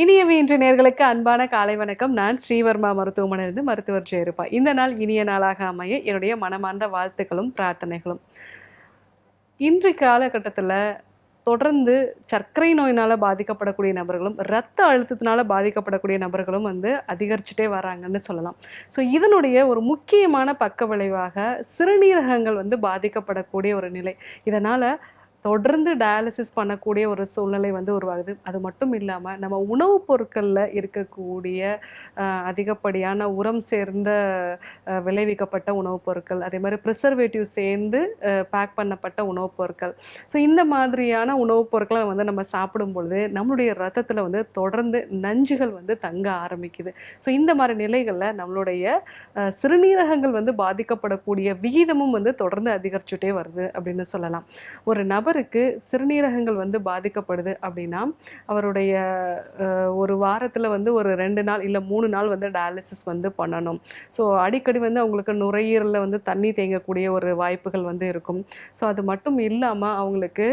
இனியவை இன்று நேர்களுக்கு அன்பான காலை வணக்கம். நான் ஸ்ரீவர்மா மருத்துவமனையிலிருந்து மருத்துவர் ஜெயருப்பா இந்த நாள் இனிய நாளாக அமைய என்னுடைய மனமார்ந்த வாழ்த்துக்களும் பிரார்த்தனைகளும். இன்று காலகட்டத்தில் தொடர்ந்து சர்க்கரை நோயினால் பாதிக்கப்படக்கூடிய நபர்களும் இரத்த அழுத்தத்தினால பாதிக்கப்படக்கூடிய நபர்களும் வந்து அதிகரிச்சுட்டே வராங்கன்னு சொல்லலாம். ஸோ இதனுடைய ஒரு முக்கியமான பக்க விளைவாக சிறுநீரகங்கள் வந்து பாதிக்கப்படக்கூடிய ஒரு நிலை. இதனால் தொடர்ந்து டயாலிசிஸ் பண்ணக்கூடிய ஒரு சூழ்நிலை வந்து உருவாகுது. அது மட்டும் இல்லாமல் நம்ம உணவுப் பொருட்களில் இருக்கக்கூடிய அதிகப்படியான உரம் சேர்ந்த விளைவிக்கப்பட்ட உணவுப் பொருட்கள் அதே மாதிரி ப்ரிசர்வேட்டிவ் சேர்ந்து பேக் பண்ணப்பட்ட உணவுப் பொருட்கள். ஸோ இந்த மாதிரியான உணவுப் பொருட்களை வந்து நம்ம சாப்பிடும் பொழுது நம்மளுடைய ரத்தத்தில் வந்து தொடர்ந்து நஞ்சுகள் வந்து தங்க ஆரம்பிக்குது. ஸோ இந்த மாதிரி நிலைகளில் நம்மளுடைய சிறுநீரகங்கள் வந்து பாதிக்கப்படக்கூடிய விகிதமும் வந்து தொடர்ந்து அதிகரிச்சுட்டே வருது அப்படின்னு சொல்லலாம். ஒரு நபருக்கு சிறுநீரகங்கள் வந்து பாதிக்கப்படுது அப்படின்னா அவருடைய ஒரு வாரத்தில் வந்து ஒரு ரெண்டு நாள் இல்லை மூணு நாள் வந்து டயாலிசிஸ் வந்து பண்ணணும். ஸோ அடிக்கடி வந்து அவங்களுக்கு நுரையீரலில் வந்து தண்ணி தேங்கக்கூடிய ஒரு வாய்ப்புகள் வந்து இருக்கும். ஸோ அது மட்டும் இல்லாமல் அவங்களுக்கு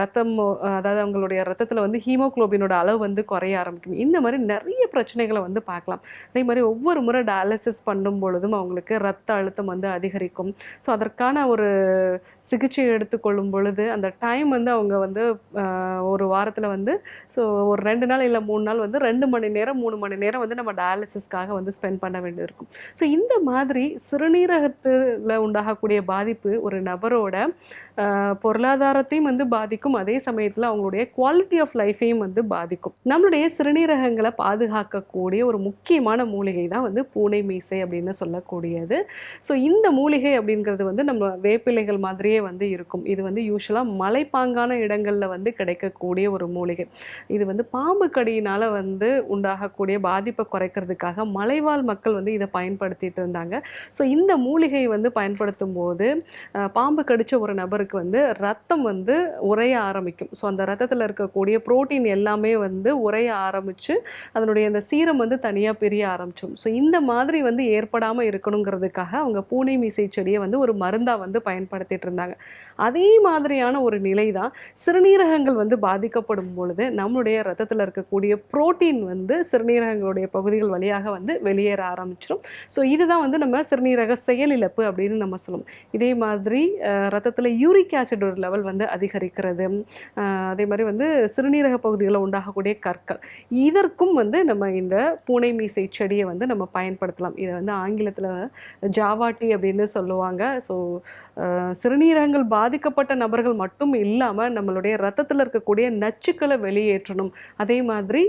ரத்தம் அதாவது அவங்களுடைய ரத்தத்தில் வந்து ஹீமோகுளோபினோட அளவு வந்து குறைய ஆரம்பிக்கும். இந்த மாதிரி நிறைய பிரச்சனைகளை வந்து பார்க்கலாம். அதே மாதிரி ஒவ்வொரு முறை டயாலிசிஸ் பண்ணும் பொழுதும் அவங்களுக்கு ரத்த அழுத்தம் வந்து அதிகரிக்கும். ஸோ அதற்கான ஒரு சிகிச்சை எடுத்துக்கொள்ளும் பொழுது அந்த டைம் வந்து அவங்க வந்து ஒரு வாரத்தில் வந்து ஸோ ஒரு ரெண்டு நாள் இல்லை மூணு நாள் வந்து ரெண்டு மணி நேரம் மூணு மணி நேரம் வந்து நம்ம டயாலிசிஸ்க்காக வந்து ஸ்பெண்ட் பண்ண வேண்டியிருக்கும். ஸோ இந்த மாதிரி சிறுநீரகத்தில் உண்டாகக்கூடிய பாதிப்பு ஒரு நபரோட பொருளாதாரத்தையும் வந்து பாதிக்கும். அதே சமயத்தில் அவங்களுடைய குவாலிட்டி ஆஃப் லைஃபையும் வந்து பாதிக்கும். நம்மளுடைய சிறுநீரகங்களை பாதுகாக்கக்கூடிய ஒரு முக்கியமான மூலிகை தான் வந்து பூனை மீசை அப்படின்னு சொல்லக்கூடியது. ஸோ இந்த மூலிகை அப்படிங்கிறது வந்து நம்ம வேப்பிலைகள் மாதிரியே வந்து இருக்கும். இது வந்து யூஸ்வலாக மலைப்பாங்கான இடங்களில் வந்து கிடைக்கக்கூடிய ஒரு மூலிகை. இது வந்து பாம்பு கடியினால் வந்து உண்டாகக்கூடிய பாதிப்பை குறைக்கிறதுக்காக மலைவாழ் மக்கள் வந்து இதை பயன்படுத்திட்டு இருந்தாங்க. ஸோ இந்த மூலிகை வந்து பயன்படுத்தும் போது பாம்பு கடித்த ஒரு நபருக்கு வந்து ரத்தம் வந்து உறைய ஆரம்பிக்கும். ஸோ அந்த ரத்தத்தில் இருக்கக்கூடிய புரோட்டீன் எல்லாமே வந்து உறைய ஆரம்பித்து அதனுடைய அந்த சீரம் வந்து தனியாக பிரிய ஆரம்பிச்சோம். ஸோ இந்த மாதிரி வந்து ஏற்படாமல் இருக்கணுங்கிறதுக்காக அவங்க பூனை மீசை செடியை வந்து ஒரு மருந்தாக வந்து பயன்படுத்திட்டு இருந்தாங்க. அதே மாதிரியான ஒரு நிலை தான் சிறுநீரகங்கள் வந்து பாதிக்கப்படும் பொழுது நம்மளுடைய ரத்தத்தில் இருக்கக்கூடிய புரோட்டீன் வந்து சிறுநீரகங்களுடைய பகுதிகள் வழியாக வந்து வெளியேற ஆரம்பிச்சிடும் ஸோ இதுதான் வந்து நம்ம சிறுநீரக செயலிழப்பு அப்படின்னு நம்ம சொல்லுவோம். இதே மாதிரி ரத்தத்தில் யூரிக் ஆசிட் ஒரு லெவல் வந்து அதிகரிக்கிறது. அதே மாதிரி வந்து சிறுநீரக பகுதிகளில் உண்டாகக்கூடிய கற்கள். இதற்கும் வந்து நம்ம இந்த பூனை மீசை செடியை வந்து நம்ம பயன்படுத்தலாம். இதை வந்து ஆங்கிலத்தில் ஜாவாட்டி அப்படின்னு சொல்லுவாங்க. ஸோ சிறுநீரகங்கள் பாதிக்கப்பட்ட நபர்கள் மட்டும் இல்லாமல் நம்மளுடைய ரத்தத்தில் இருக்கக்கூடிய நச்சுக்களை வெளியேற்றணும். அதே மாதிரி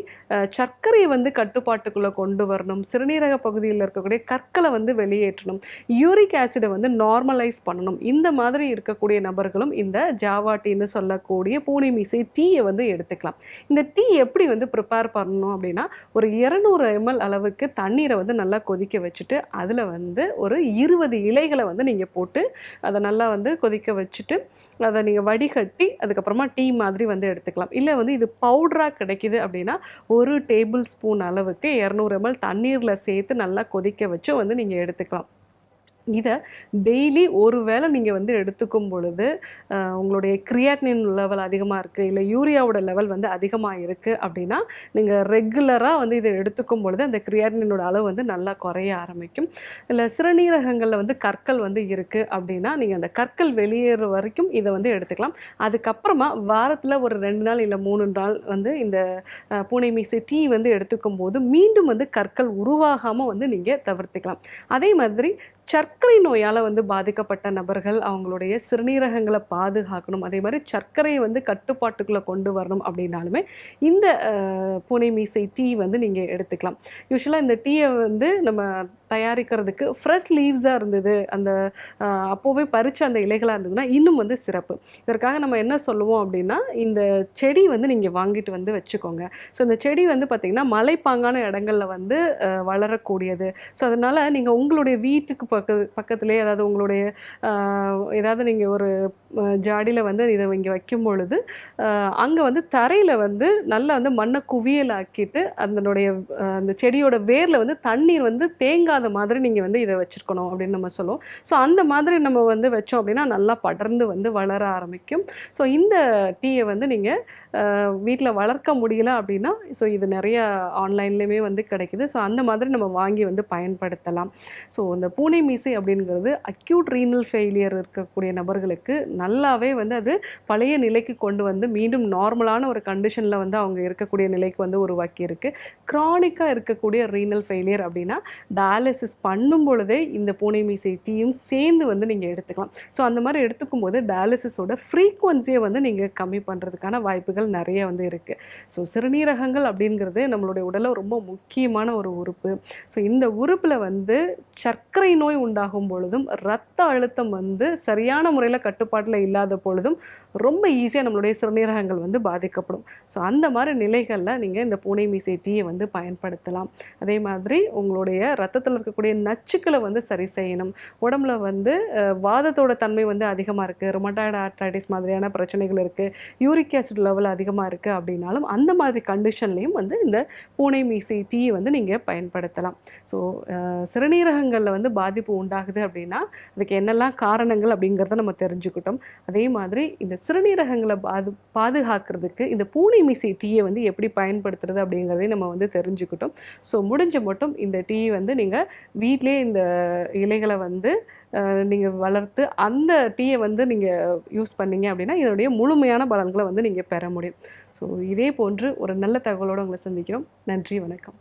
சர்க்கரையை வந்து கட்டுப்பாட்டுக்குள்ளே கொண்டு வரணும். சிறுநீரக பகுதியில் இருக்கக்கூடிய கற்களை வந்து வெளியேற்றணும். யூரிக் ஆசிடை வந்து நார்மலைஸ் பண்ணணும். இந்த மாதிரி இருக்கக்கூடிய நபர்களும் இந்த ஜாவாட்டின்னு சொல்லக்கூடிய பூனை மீசை டீயை வந்து எடுத்துக்கலாம். இந்த டீ எப்படி வந்து ப்ரிப்பேர் பண்ணணும் அப்படின்னா ஒரு இரநூறு எம்எல் அளவுக்கு தண்ணீரை வந்து நல்லா கொதிக்க வச்சுட்டு அதில் வந்து ஒரு இருபது இலைகளை வந்து நீங்கள் போட்டு அதை நல்லா வந்து கொதிக்க வச்சுட்டு அதை நீங்கள் வடிகட்டி அதுக்கப்புறமா டீ மாதிரி வந்து எடுத்துக்கலாம். இல்லை வந்து இது பவுடராக கிடைக்குது அப்படின்னா ஒரு டேபிள் ஸ்பூன் அளவுக்கு இரநூறு எம்எல் தண்ணீரில் சேர்த்து நல்லா கொதிக்க வச்சு வந்து நீங்கள் எடுத்துக்கலாம். இதை டெய்லி ஒரு வேளை நீங்கள் வந்து எடுத்துக்கும் பொழுது உங்களுடைய கிரியாட்டினின் லெவல் அதிகமாக இருக்குது இல்லை யூரியாவோட லெவல் வந்து அதிகமாக இருக்குது அப்படின்னா நீங்கள் ரெகுலராக வந்து இதை எடுத்துக்கும் பொழுது அந்த கிரியாட்டினோட அளவு வந்து நல்லா குறைய ஆரம்பிக்கும். இல்லை சிறுநீரகங்களில் வந்து கற்கள் வந்து இருக்குது அப்படின்னா நீங்கள் அந்த கற்கள் வெளியேற வரைக்கும் இதை வந்து எடுத்துக்கலாம். அதுக்கப்புறமா வாரத்தில் ஒரு ரெண்டு நாள் இல்லை மூணு நாள் வந்து இந்த பூனை மீசை டீ வந்து எடுத்துக்கும் போது மீண்டும் வந்து கற்கள் உருவாகாமல் வந்து நீங்கள் தவிர்த்துக்கலாம். அதே மாதிரி சர்க்கரை நோயால் வந்து பாதிக்கப்பட்ட நபர்கள் அவங்களுடைய சிறுநீரகங்களை பாதுகாக்கணும். அதே மாதிரி சர்க்கரையை வந்து கட்டுப்பாட்டுக்குள்ளே கொண்டு வரணும் அப்படின்னாலுமே இந்த பூனை மீசை டீ வந்து நீங்கள் எடுத்துக்கலாம். யூஸ்வலாக இந்த டீயை வந்து நம்ம தயாரிக்கிறதுக்கு ஃப்ரெஷ் லீவ்ஸாக இருந்தது அந்த அப்போவே பறிச்ச அந்த இலைகளாக இருந்ததுன்னா இன்னும் வந்து சிறப்பு. இதற்காக நம்ம என்ன சொல்லுவோம் அப்படின்னா இந்த செடி வந்து நீங்கள் வாங்கிட்டு வந்து வச்சுக்கோங்க. ஸோ இந்த செடி வந்து பார்த்திங்கன்னா மலைப்பாங்கான இடங்களில் வந்து வளரக்கூடியது. ஸோ அதனால் நீங்கள் உங்களுடைய வீட்டுக்கு பக்க பக்கத்துலேயே ஏதாவது உங்களுடைய ஆஹ், ஏதாவது நீங்கள் ஒரு ஜாடியில் வந்து இதை இங்கே வைக்கும் பொழுது அங்கே வந்து தரையில் வந்து நல்லா வந்து மண்ணை குவியலாக்கிட்டு அதனுடைய அந்த செடியோட வேரில் வந்து தண்ணீர் வந்து தேங்காத மாதிரி நீங்கள் வந்து இதை வச்சுருக்கணும் அப்படின்னு நம்ம சொல்லுவோம். ஸோ அந்த மாதிரி நம்ம வந்து வச்சோம் அப்படின்னா நல்லா படர்ந்து வந்து வளர ஆரம்பிக்கும். ஸோ இந்த டீயை வந்து நீங்கள் வீட்டில் வளர்க்க முடியல அப்படின்னா ஸோ இது நிறைய ஆன்லைன்லேயுமே வந்து கிடைக்குது. ஸோ அந்த மாதிரி நம்ம வாங்கி வந்து பயன்படுத்தலாம். ஸோ இந்த பூனை மீசை அப்படிங்கிறது அக்யூட் ரீனல் ஃபெயிலியர் இருக்கக்கூடிய நபர்களுக்கு நல்லாவே வந்து அது பழைய நிலைக்கு கொண்டு வந்து மீண்டும் நார்மலான ஒரு கண்டிஷனில் வந்து அவங்க இருக்கக்கூடிய நிலைக்கு வந்து உருவாக்கி இருக்குது க்ரானிக்காக இருக்கக்கூடிய ரீனல் ஃபெயிலியர் அப்படின்னா டயாலிசிஸ் பண்ணும் பொழுதே இந்த பூனை மீசை டீயும் சேர்ந்து வந்து நீங்கள் எடுத்துக்கலாம். ஸோ அந்த மாதிரி எடுத்துக்கும் போது டயாலிசிஸோட ஃப்ரீக்குவன்சியை வந்து நீங்கள் கம்மி பண்ணுறதுக்கான வாய்ப்புகள் நிறைய வந்து இருக்குது ஸோ சிறுநீரகங்கள் அப்படிங்கிறது நம்மளுடைய உடலில் ரொம்ப முக்கியமான ஒரு உறுப்பு. ஸோ இந்த உறுப்பில் வந்து சர்க்கரை நோய் உண்டாகும் பொழுதும் ரத்த அழுத்தம் வந்து சரியான முறையில் கட்டுப்பாட்டில் இல்லாத பொழுதும் ரொம்ப ஈஸியாக நம்மளுடைய சிறுநீரகங்கள் வந்து பாதிக்கப்படும். ஸோ அந்த மாதிரி நிலைகளில் நீங்கள் இந்த பூனை மீசை டீயை வந்து பயன்படுத்தலாம். அதே மாதிரி உங்களுடைய ரத்தத்தில் இருக்கக்கூடிய நச்சுக்களை வந்து சரி செய்யணும். உடம்புல வந்து வாதத்தோட தன்மை வந்து அதிகமாக இருக்குது ரொமட்டாய்டு ஆர்த்ரைட்டிஸ் மாதிரியான பிரச்சனைகள் இருக்குது யூரிக் ஆசிட் லெவல் அதிகமாக இருக்குது அப்படின்னாலும் அந்த மாதிரி கண்டிஷன்லேயும் வந்து இந்த பூனை மீசை டீ வந்து நீங்கள் பயன்படுத்தலாம். ஸோ சிறுநீரகங்களில் வந்து பாதிப்பு உண்டாகுது அப்படின்னா அதுக்கு என்னெல்லாம் காரணங்கள் அப்படிங்கிறத நம்ம தெரிஞ்சுக்கிட்டோம். அதே மாதிரி இந்த சிறுநீரகங்களை பாது பாதுகாக்கிறதுக்கு இந்த பூனை மிசை டீயை வந்து எப்படி பயன்படுத்துறது அப்படிங்கிறதையும் நம்ம வந்து தெரிஞ்சுக்கிட்டோம். ஸோ முடிஞ்ச மட்டும் இந்த டீ வந்து நீங்கள் வீட்டிலே இந்த இலைகளை வந்து நீங்கள் வளர்த்து அந்த டீயை வந்து நீங்கள் யூஸ் பண்ணீங்க அப்படின்னா இதனுடைய முழுமையான பலன்களை வந்து நீங்கள் பெற முடியும். ஸோ இதே போன்று ஒரு நல்ல தகவலோடு உங்களை சந்திக்கிறோம். நன்றி வணக்கம்.